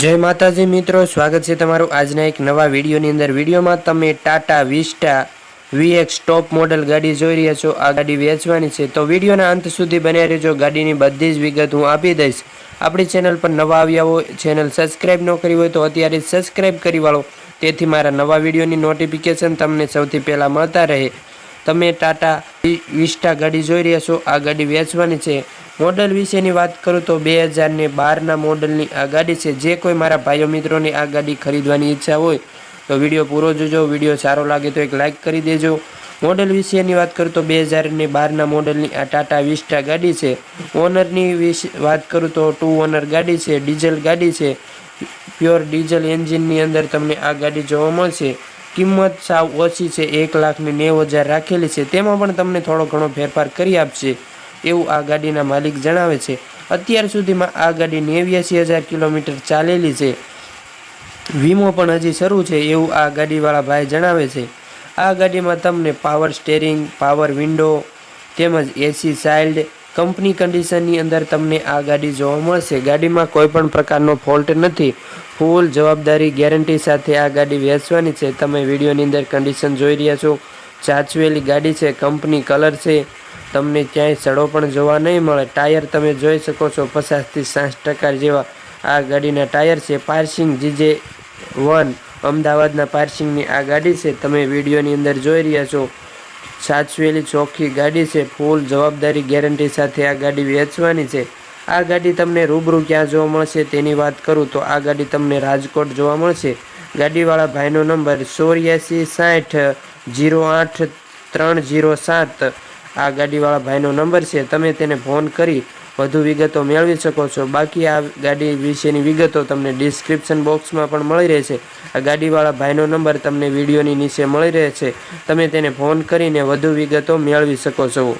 જય માતાજી મિત્રો, સ્વાગત છે તમારું આજના એક નવા વિડીયોની અંદર. વિડીયોમાં તમે Tata Vista VX top model ગાડી જોઈ રહ્યા છો. આ ગાડી વેચવાની છે. તો વિડીયોના અંત સુધી બન્યા રહેજો. ગાડીની બધી જ વિગત હું આપી દઈશ. આપણી ચેનલ પર નવા આવ્યા હોય, ચેનલ સબસ્ક્રાઈબ ન કરી હોય, તો અત્યારે સબસ્ક્રાઈબ કરી વાળો. તેથી મારા નવા વિડીયોની નોટિફિકેશન તમને સૌથી પહેલાં મળતા રહે. તમે ટાટા વી- વિસ્ટા ગાડી જોઈ રહ્યા છો. આ ગાડી વેચવાની છે. મોડલ વિશેની વાત કરું તો બે હજારને બારના મોડલની આ ગાડી છે. જે કોઈ મારા ભાઈઓ મિત્રોને આ ગાડી ખરીદવાની ઈચ્છા હોય તો વીડિયો પૂરો જોજો. વીડિયો સારો લાગે તો એક લાઇક કરી દેજો. મોડલ વિશેની વાત કરું તો બે હજારને બારના મોડલની આ ટાટા વિસ્ટા ગાડી છે. ઓનરની વાત કરું તો ટુ ઓનર ગાડી છે, ડીઝલ ગાડી છે. પ્યોર ડીઝલ એન્જિનની અંદર તમને આ ગાડી જોવા મળશે. કિંમત સાવ ઓછી છે. એક લાખની નેવું હજાર રાખેલી છે. તેમાં પણ તમને થોડો ઘણો ફેરફાર કરી આપશે. એવું આ ગાડીના માલિક જણાવે છે. અત્યાર સુધીમાં આ ગાડી નેવ્યાસી હજાર કિલોમીટર ચાલેલી છે. વીમો પણ હજી શરૂ છે એવું આ ગાડીવાળા ભાઈ જણાવે છે. આ ગાડીમાં તમને પાવર સ્ટેરિંગ, પાવર વિન્ડો તેમજ એસી સાઇલ્ડ કંપની કન્ડિશનની અંદર તમને આ ગાડી જોવા મળશે. ગાડીમાં કોઈ પણ પ્રકારનો ફોલ્ટ નથી. ફૂલ જવાબદારી ગેરંટી સાથે આ ગાડી વેચવાની છે. તમે વિડીયોની અંદર કન્ડિશન જોઈ રહ્યા છો. ચાચવેલી ગાડી છે, કંપની કલર છે. તમને ક્યાંય સડો પણ જોવા નહીં મળે. ટાયર તમે જોઈ શકો છો, પચાસથી સાઠ ટકા જેવા આ ગાડીના ટાયર છે. પાર્સિંગ જીજે વન અમદાવાદના પાર્સિંગની આ ગાડી છે. તમે વિડીયોની અંદર જોઈ રહ્યા છો, સાચવેલી ચોખ્ખી ગાડી છે. ફૂલ જવાબદારી ગેરંટી સાથે આ ગાડી વેચવાની છે. આ ગાડી તમને રૂબરૂ ક્યાં જોવા મળશે તેની વાત કરું તો આ ગાડી તમને રાજકોટ જોવા મળશે. ગાડીવાળા ભાઈનો નંબર ચોર્યાસી સાઠ જીરો આઠ ત્રણ જીરો સાત આ ગાડીવાળા ભાઈનો નંબર છે, તમે તેને ફોન કરી વધુ વિગતો મેળવી શકો છો. બાકી આ ગાડી વિશેની વિગતો તમને ડિસ્ક્રિપ્શન બોક્સમાં પણ મળી રહેશે. આ ગાડીવાળા ભાઈનો નંબર તમને વિડીયોની નીચે મળી રહે છે તમે તેને ફોન કરીને વધુ વિગતો મેળવી શકો છો.